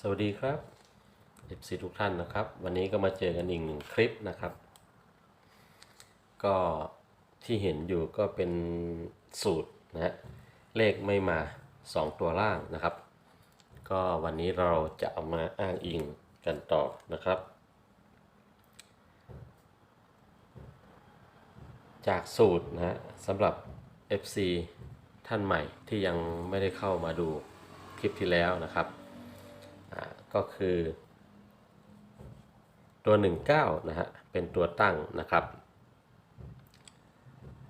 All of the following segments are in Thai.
สวัสดีครับ FC ทุกท่านนะครับ วันนี้ก็มาเจอกันอีกหนึ่งคลิปนะครับ ก็ที่เห็นอยู่ก็เป็นสูตรนะฮะเลขไม่มา 2 ตัวล่างนะครับ ก็วันนี้เราจะเอามาอ้างอิงกันต่อนะครับ จากสูตรนะฮะสำหรับ FC ท่านใหม่ที่ยังไม่ได้เข้ามาดูคลิปที่แล้วนะครับ ก็คือ ตัว 19 นะฮะ เป็นตัวตั้งนะครับ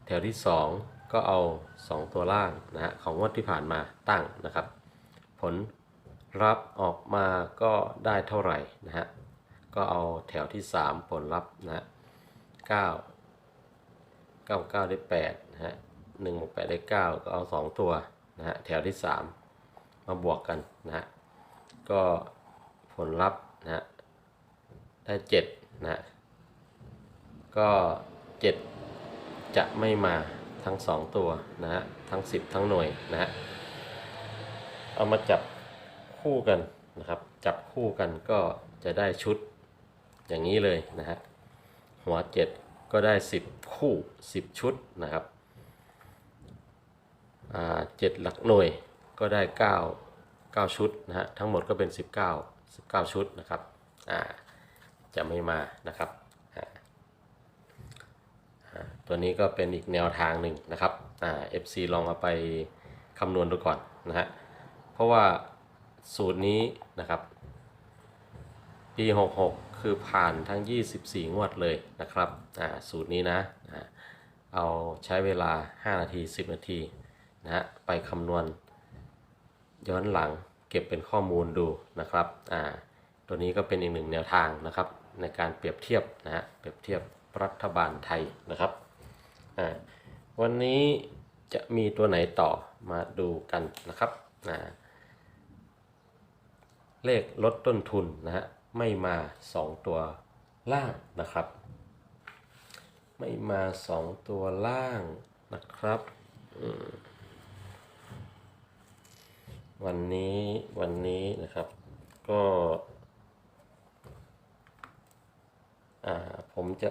แถวที่ 2 ก็เอา 2 ตัวล่างนะฮะของงวดที่ผ่านมาตั้งนะครับ ผลรับออกมาก็ได้เท่าไหร่นะฮะ ก็เอาแถวที่ 3 ผลลัพธ์นะฮะ9 99 ได้8นะฮะ1บวก8ได้ 9 ก็เอา 2 ตัวนะฮะแถวที่ 3 มาบวกกันนะฮะ ก็ผลลัพธ์นะฮะได้7นะฮะก็7จะไม่มาทั้ง2ตัวนะฮะทั้ง10ทั้งหน่วยนะฮะเอามาจับคู่กันนะครับ จับคู่กันก็จะได้ชุดอย่างนี้เลยนะฮะหัว7ก็ได้10คู่10ชุดนะครับอ่า7หลักหน่วยก็ได้9 9 ชุดนะฮะทั้งหมดก็เป็น 19 19 ชุดนะครับอ่าจะไม่มานะครับอ่าตัวนี้ก็เป็นอีกแนวทางหนึ่งนะครับอ่า FC ลองเอาไปคำนวณดูก่อนนะฮะเพราะว่าสูตรนี้นะครับ ปี 66 คือผ่านทั้ง 24 งวดเลยนะครับอ่าสูตรนี้นะอ่าเอาใช้เวลา 5 นาที 10 นาทีนะฮะไปคำนวณ ย้อนหลังเก็บเป็นข้อมูลดูนะครับอ่าตัวนี้ก็เป็นอีกหนึ่งแนวทางนะครับ ในการเปรียบเทียบนะฮะเปรียบเทียบรัฐบาลไทยนะครับอ่าวันนี้จะมีตัวไหนต่อมาดูกันนะครับอ่าเลขลดต้นทุนนะฮะไม่มา 2 ตัวล่างนะครับ ไม่มา 2 ตัวล่างนะครับ อืม วันนี้วันนี้นะครับ ก็ผมจะ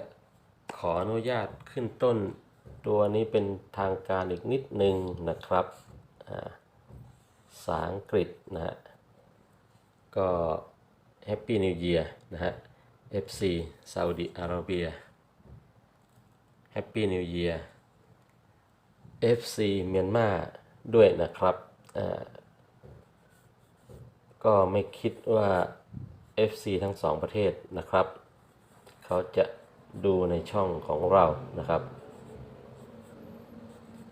ขออนุญาตขึ้นต้น ตัวนี้เป็นทางการอีกนิดนึงนะครับอ่าภาษาอังกฤษนะฮะ ก็แฮปปี้นิว e ย r นะฮะ FC ซาอุดิอาระเบียแฮปปี้นิว e ย r FC เมียนมาด้วยนะครับอ่า ก็ไม่คิดว่า FC ทั้งสองประเทศนะครับ เขาจะดูในช่องของเรานะครับ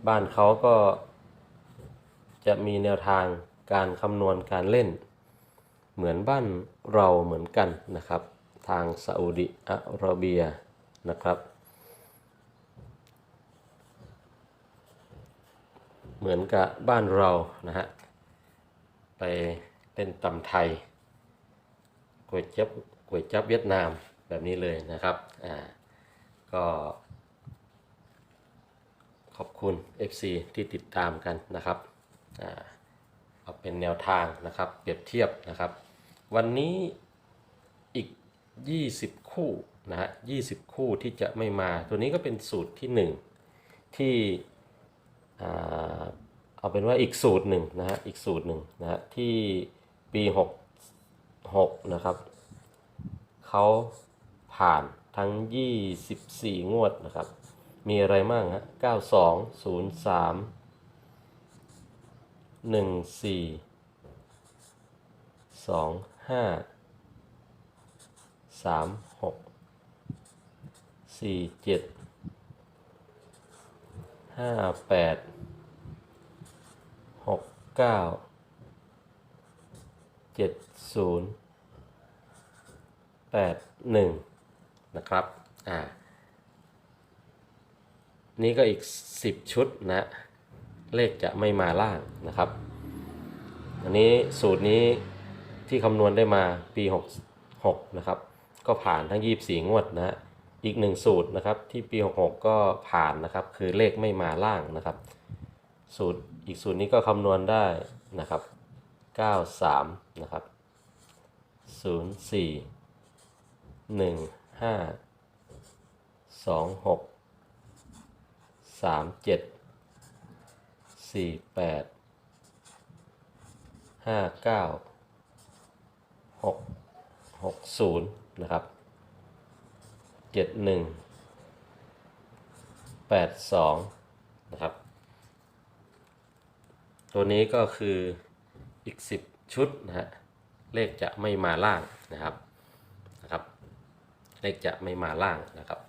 บ้านเขาก็จะมีแนวทางการคำนวณการเล่น เหมือนบ้านเราเหมือนกันนะครับ ทางซาอุดิอาระเบียนะครับ เหมือนกับบ้านเรานะฮะไป เล่นตำไทยก๋วยจับก๋วยจับเวียดนามแบบนี้เลยนะครับ อ่า ก็ ขอบคุณ FC ที่ติดตามกันนะครับ อ่า เอาเป็นแนวทางนะครับ เปรียบเทียบนะครับ วันนี้อีก 20 คู่นะฮะ20คู่ที่จะไม่มา ตัวนี้ก็เป็นสูตรที่ 1 ที่ อ่า เอาเป็นว่าอีกสูตรหนึ่งนะฮะ อีกสูตรหนึ่งนะฮะที่ ปีหกหกนะครับ เขาผ่านทั้ง 24 งวดนะครับ มีอะไรมั่งฮะ92 03 14 25 36 47 58 69 เจ็ดศูนย์แปดหนึ่งนะครับ อ่า นี่ก็อีกสิบชุดนะ เลขจะไม่มาล่างนะครับ อันนี้สูตรนี้ที่คำนวณได้มาปี66นะครับ ก็ผ่านทั้ง24งวดนะฮะอีกหนึ่งสูตรนะครับที่ปี 66 ก็ผ่านนะครับ คือเลขไม่มาล่างนะครับ สูตรอีกสูตรนี้ก็คำนวณได้นะครับ 93 นะครับศูนย์สี่หนึ่งห้าสองหกสามเจ็ดสี่แปดห้าเก้าหกหกศูนย์นะครับเจ็ดหนึ่งแปดสองนะครับ ตัวนี้ก็คือ อีก 10 ชุดนะฮะเลขจะไม่มาล่างนะครับนะครับเลขจะไม่มาล่างนะครับ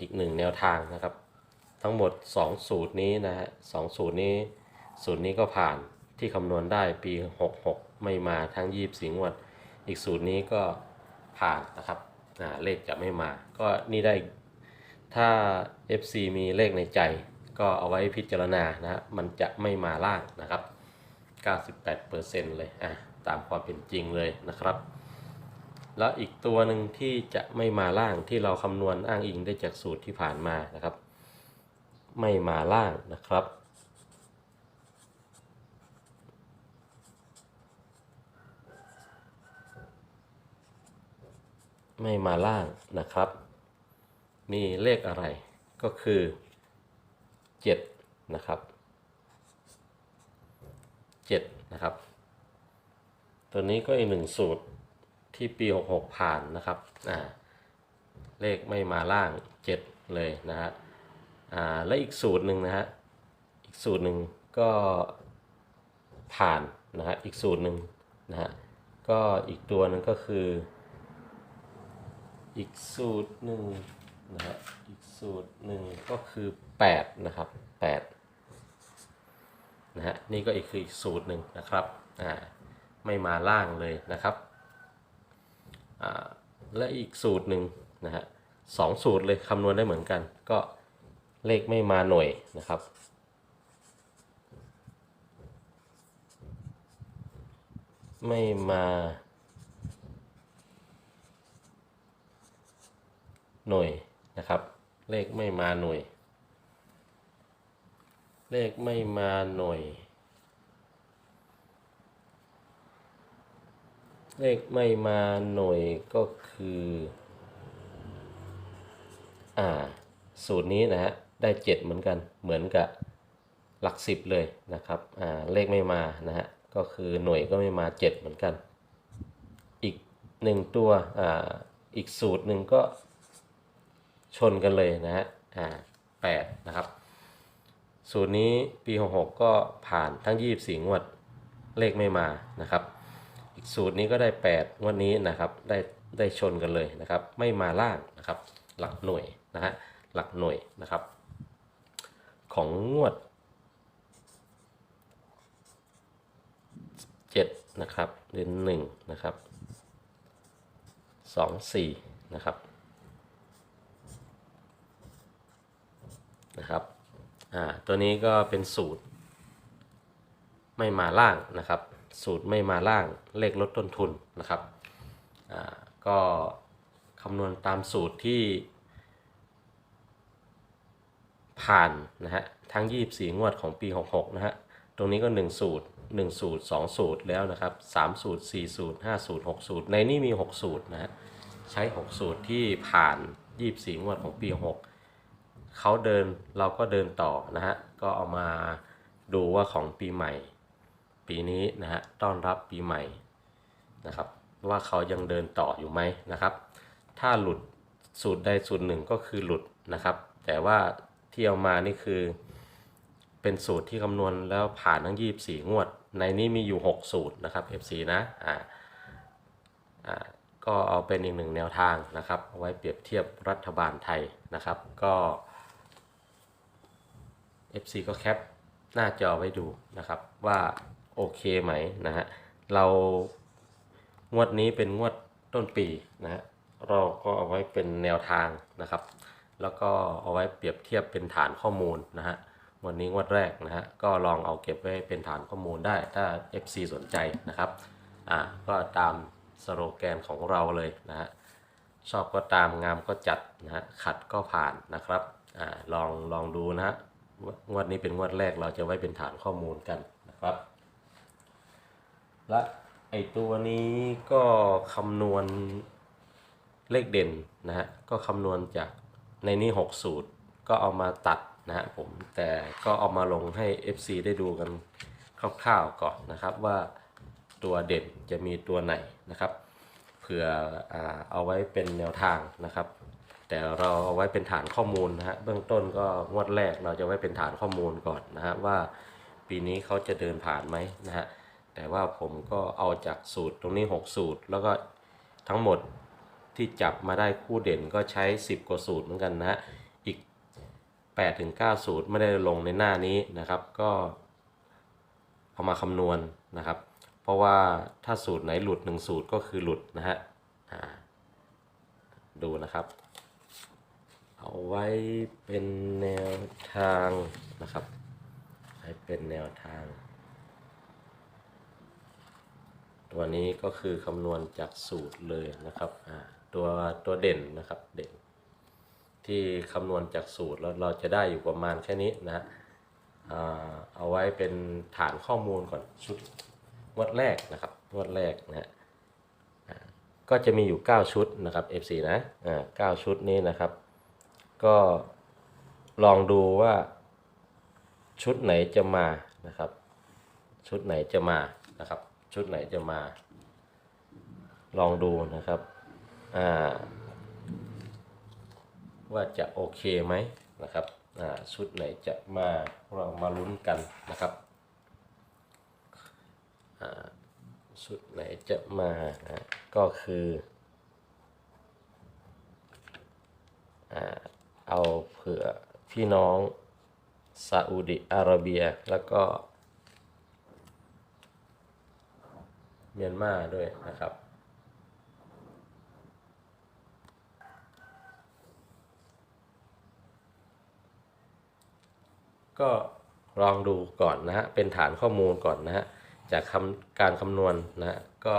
อีกหนึ่งแนวทางนะครับ ทั้งหมด 2 สูตรนี้นะฮะสองสูตรนี้สูตรนี้ก็ผ่านที่คำนวณได้ปี 66 ไม่มาทั้งยีบสิงวด อีกสูตรนี้ก็ผ่านนะครับอ่าเลขจะไม่มา ก็นี่ได้ถ้า FC มีเลขในใจ ก็เอาไว้พิจารณานะมันจะไม่มาล่างนะครับ 98%เลยอะตามความเป็นจริงเลยนะครับ แล้วอีกตัวหนึ่งที่จะไม่มาล่างที่เราคำนวณอ้างอิงได้จากสูตรที่ผ่านมานะครับ ไม่มาล่างนะครับไม่มาล่างนะครับมีเลขอะไรก็คือ 7นะครับ7นะครับ ตัวนี้ก็อีกหนึ่งสูตรที่ปี 66 ผ่านนะครับอ่าเลขไม่มาล่าง 7 เลยนะฮะอ่าและอีกสูตรหนึ่งนะฮะอีกสูตรหนึ่งก็ผ่านนะฮะอีกสูตรหนึ่งนะฮะก็อีกตัวหนึ่งก็คือ อีกสูตรหนึ่ง นะฮะอีกสูตรหนึ่งก็คือ 8 นะครับ 8 นะฮะนี่ก็อีกคืออีกสูตรหนึ่งนะครับอ่าไม่มาล่างเลยนะครับอ่าและอีกสูตรหนึ่งนะฮะสองสูตรเลยคำนวณได้เหมือนกัน ก็เลขไม่มาหน่วยนะครับไม่มา หน่วย นะครับ เลขไม่มาหน่วย เลขไม่มาหน่วย เลขไม่มาหน่วยก็คือ อ่า สูตรนี้นะฮะ ได้เจ็ดเหมือนกัน เหมือนกับหลักสิบเลยนะครับ อ่า เลขไม่มานะฮะ ก็คือหน่วยก็ไม่มาเจ็ดเหมือนกัน อีกหนึ่งตัว อ่า อีกสูตรหนึ่งก็ ชนกันเลยนะฮะอ่าแปดนะครับ สูตรนี้ปี66ก็ผ่านทั้ง24งวดเลขไม่มานะครับ อีกสูตรนี้ก็ได้8งวดนี้นะครับ ได้ได้ชนกันเลยนะครับ ไม่มาล่างนะครับ หลักหน่วยนะฮะหลักหน่วยนะครับ ของงวด7นะครับเดือน1นะครับ2 4นะครับ นะครับอ่าตัวนี้ก็เป็นสูตร ไม่มาล่างนะครับ สูตรไม่มาล่างเลขลดต้นทุนนะครับอ่าก็คำนวณตามสูตรที่ ผ่านนะฮะทั้ง 24 งวดของปี 66 นะฮะตรงนี้ก็ 1 สูตร 1 สูตร 2 สูตรแล้วนะครับ3สูตร 4 สูตร 5 สูตร 6 สูตร ในนี้มี 6 สูตรนะฮะใช้ 6 สูตรที่ผ่าน 24 งวดของปี 66 เขาเดินเราก็เดินต่อนะฮะก็เอามาดูว่าของปีใหม่ ปีนี้นะฮะต้อนรับปีใหม่นะครับ ว่าเขายังเดินต่ออยู่ไหมนะครับ ถ้าหลุดสูตรใดสูตรหนึ่งก็คือหลุดนะครับ แต่ว่าที่เอามานี่คือ เป็นสูตรที่คำนวณแล้วผ่านทั้ง 24 งวด ในนี้มีอยู่ 6 สูตรนะครับ FC นะอ่าอ่าก็เอาเป็นอีกหนึ่งแนวทางนะครับเอาไว้เปรียบเทียบรัฐบาลไทยนะครับ ก็ FC ก็แคปหน้าจอไว้ดูนะครับว่าโอเคไหมนะฮะเรางวดนี้เป็นงวดต้นปีนะฮะเราก็เอาไว้เป็นแนวทางนะครับ แล้วก็เอาไว้เปรียบเทียบเป็นฐานข้อมูลนะฮะวันนี้งวดแรกนะฮะก็ลองเอาเก็บไว้เป็นฐานข้อมูลได้ถ้า FC สนใจนะครับอ่าก็ตามสโลแกนของเราเลยนะฮะชอบก็ตามงามก็จัดนะฮะขัดก็ผ่านนะครับอ่าลองลองดูนะฮะ งวดนี้เป็นงวดแรกเราจะไว้เป็นฐานข้อมูลกันนะครับ และไอตัวนี้ก็คำนวณเลขเด่นนะฮะก็คำนวณจากในนี้ 6 สูตรก็เอามาตัดนะฮะผมแต่ก็เอามาลงให้ FC ได้ดูกันคร่าวๆก่อนนะครับว่าตัวเด่นจะมีตัวไหนนะครับเผื่อเอาไว้เป็นแนวทางนะครับ แต่เราเอาไว้เป็นฐานข้อมูลนะฮะเบื้องต้นก็งวดแรกเราจะไว้เป็นฐานข้อมูลก่อนนะฮะว่าปีนี้เขาจะเดินผ่านไหมนะฮะแต่ว่าผมก็เอาจากสูตรตรงนี้ 6 สูตร แล้วก็ทั้งหมดที่จับมาได้คู่เด่นก็ใช้ 10 กว่าสูตรเหมือนกันนะฮะอีก8ถึง9สูตรไม่ได้ลงในหน้านี้นะครับ ก็เอามาคำนวณนะครับ เพราะว่าถ้าสูตรไหนหลุด 1 สูตรก็คือหลุดนะฮะดูนะครับ เอาไว้เป็นแนวทางนะครับให้เป็นแนวทาง ตัวนี้ก็คือคำนวณจากสูตรเลยนะครับตัวตัวเด่นนะครับเด่น ที่คำนวณจากสูตรแล้วเราจะได้อยู่ประมาณแค่นี้นะเอาไว้เป็นฐานข้อมูลก่อนชุดงวดแรกนะครับงวดแรกนะฮะก็จะมีอยู่ 9 ชุดนะครับ FC นะอ่า9ชุดนี้นะครับ ก็ลองดูว่าชุดไหนจะมานะครับ ชุดไหนจะมานะครับ ชุดไหนจะมา ลองดูนะครับอ่าว่าจะโอเคไหมนะครับอ่าชุดไหนจะมาเรามาลุ้นกันนะครับอ่าชุดไหนจะมานะก็คือาเอาเผื่อพี่น้องซาอุดิอาระเบีย แล้วก็ เมียนมาด้วยนะครับ ก็ลองดูก่อนนะฮะ เป็นฐานข้อมูลก่อนนะฮะ จากคำการคำนวณนะฮะก็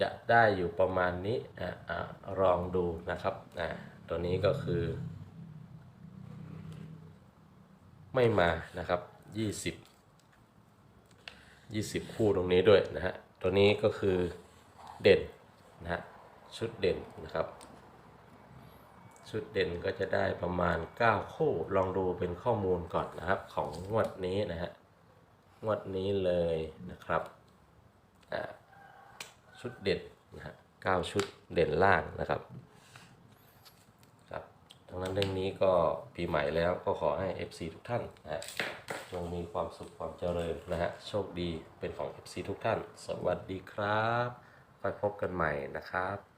จะได้อยู่ประมาณนี้อะลองดูนะครับอะตัวนี้ก็คือ ไม่มานะครับ20 20คู่ตรงนี้ด้วยนะฮะ ตัวนี้ก็คือเด่นนะฮะ ชุดเด่นนะครับ ชุดเด่นก็จะได้ประมาณ 9 คู่ ลองดูเป็นข้อมูลก่อนนะครับ ของงวดนี้นะฮะ งวดนี้เลยนะครับชุดเด่นนะฮะ9ชุดเด่นล่างนะครับ ดังนั้นเรื่องนี้ก็ปีใหม่แล้วก็ขอให้ FC ทุกท่านนะฮะจงมีความสุขความเจริญนะฮะโชคดีเป็นของ FC ทุกท่าน สวัสดีครับไปพบกันใหม่นะครับ